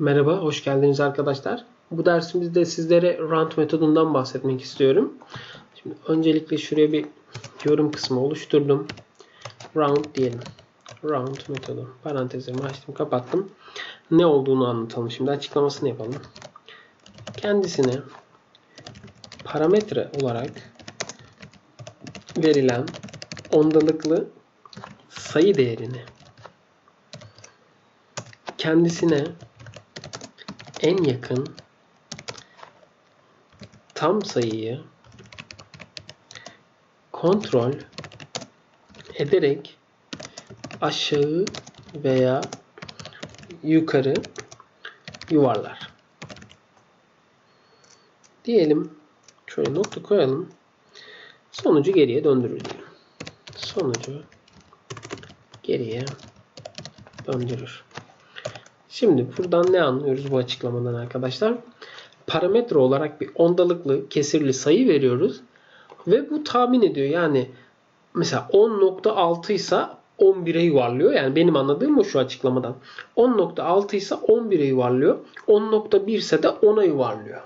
Merhaba, hoş geldiniz arkadaşlar. Bu dersimizde sizlere round metodundan bahsetmek istiyorum. Şimdi öncelikle şuraya bir yorum kısmı oluşturdum. Round diyelim. Round metodu. Parantezlerimi açtım, kapattım. Ne olduğunu anlatalım. Şimdi açıklamasını yapalım. Kendisine parametre olarak verilen ondalıklı sayı değerini kendisine en yakın tam sayıyı kontrol ederek aşağı veya yukarı yuvarlar. Diyelim şöyle nokta koyalım. Sonucu geriye döndürür diyelim. Sonucu geriye döndürür. Şimdi buradan ne anlıyoruz bu açıklamadan arkadaşlar? Parametre olarak bir ondalıklı kesirli sayı veriyoruz. Ve bu tahmin ediyor. Yani mesela 10.6 ise 11'e yuvarlıyor. Yani benim anladığım o şu açıklamadan. 10.6 ise 11'e yuvarlıyor. 10.1 ise de 10'a yuvarlıyor.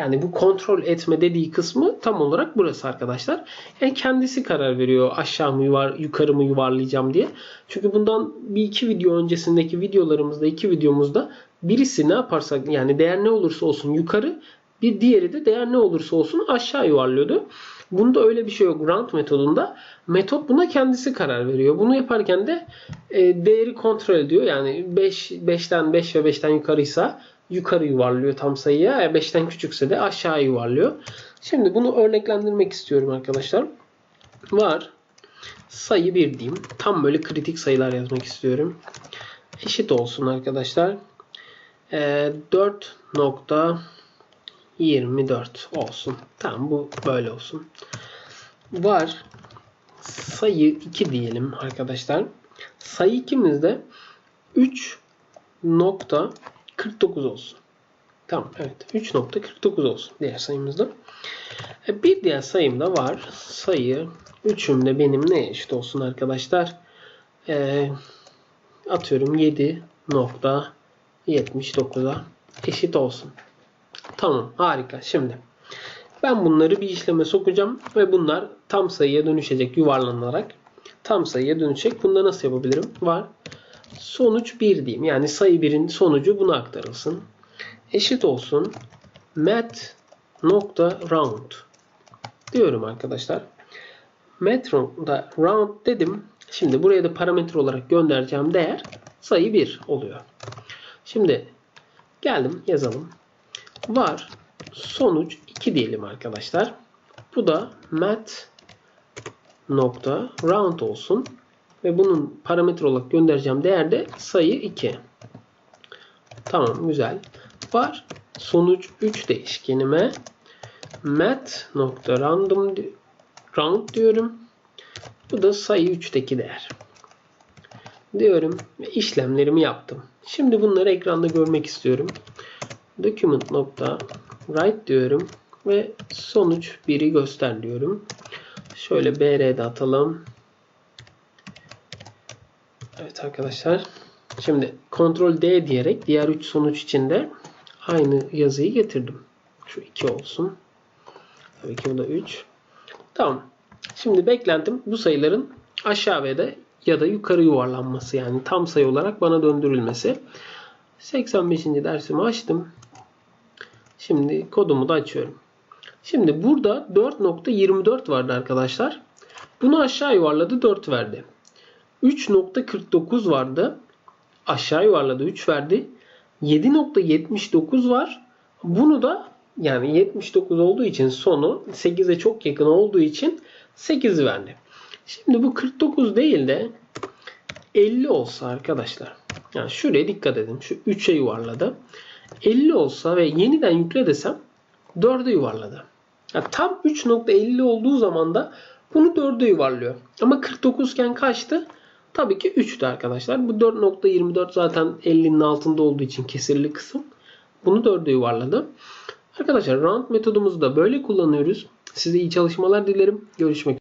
Yani bu kontrol etme dediği kısmı tam olarak burası arkadaşlar. Yani kendisi karar veriyor aşağı mı yuvar, yukarı mı yuvarlayacağım diye. Çünkü bundan bir iki video öncesindeki videolarımızda iki videomuzda birisi ne yaparsak yani değer ne olursa olsun yukarı bir diğeri de değer ne olursa olsun aşağı yuvarlıyordu. Bunda öyle bir şey yok. Round metodunda metot buna kendisi karar veriyor. Bunu yaparken de e, değeri kontrol ediyor. Yani 5 5'ten 5 ve 5'ten yukarıysa yukarı yuvarlıyor tam sayıya. 5'ten küçükse de aşağı yuvarlıyor. Şimdi bunu örneklendirmek istiyorum arkadaşlar. Var. Sayı 1 diyeyim. Tam böyle kritik sayılar yazmak istiyorum. Eşit olsun arkadaşlar. E, 4.24 olsun. Tamam bu böyle olsun. Var. Sayı 2 diyelim arkadaşlar. Sayı ikimizde 3 nokta 49 olsun. Tamam evet 3.49 olsun diğer sayımızda. E, bir diğer sayım da var. Sayı 3'üm de benim ne eşit olsun arkadaşlar? E, atıyorum 7.79'a eşit olsun. Tamam harika. Şimdi ben bunları bir işleme sokacağım ve bunlar tam sayıya dönüşecek yuvarlanarak. Tam sayıya dönüşecek. Bunda nasıl yapabilirim? Var. Sonuç 1 diyeyim. Yani sayı 1'in sonucu buna aktarılsın. Eşit olsun. Mat nokta round diyorum arkadaşlar. Metron'da round dedim. Şimdi buraya da parametre olarak göndereceğim değer sayı 1 oluyor. Şimdi geldim yazalım. Var sonuç 2 diyelim arkadaşlar. Bu da mat nokta round olsun. Ve bunun parametre olarak göndereceğim değer de sayı 2. Tamam güzel. Var sonuç 3 değişkenime mat nokta random round diyorum. Bu da sayı 3'teki değer. Diyorum ve işlemlerimi yaptım. Şimdi bunları ekranda görmek istiyorum. Document nokta write diyorum ve sonuç 1'i göster diyorum. Şöyle BR'de atalım. Evet arkadaşlar. Şimdi Ctrl D diyerek diğer 3 sonuç içinde aynı yazıyı getirdim. Şu 2 olsun. Tabii ki bu da 3. Tamam. Şimdi beklentim bu sayıların aşağı ve de ya da yukarı yuvarlanması yani tam sayı olarak bana döndürülmesi. 85. dersimi açtım. Şimdi kodumu da açıyorum. Şimdi burada 4.24 vardı arkadaşlar. Bunu aşağı yuvarladı 4 verdi. 3.49 vardı. Aşağı yuvarladı 3 verdi. 7.79 var. Bunu da yani 79 olduğu için sonu 8'e çok yakın olduğu için 8 verdi. Şimdi bu 49 değil de 50 olsa arkadaşlar. Yani şuraya dikkat edin. Şu 3'e yuvarladı. 50 olsa ve yeniden yükle desem 4'e yuvarladı. Yani tam 3.50 olduğu zaman da bunu 4'e yuvarlıyor. Ama 49 iken kaçtı? Tabii ki 3'tü arkadaşlar. Bu 4.24 zaten 50'nin altında olduğu için kesirli kısım. Bunu 4'e yuvarladı. Arkadaşlar round metodumuzu da böyle kullanıyoruz. Size iyi çalışmalar dilerim. Görüşmek üzere.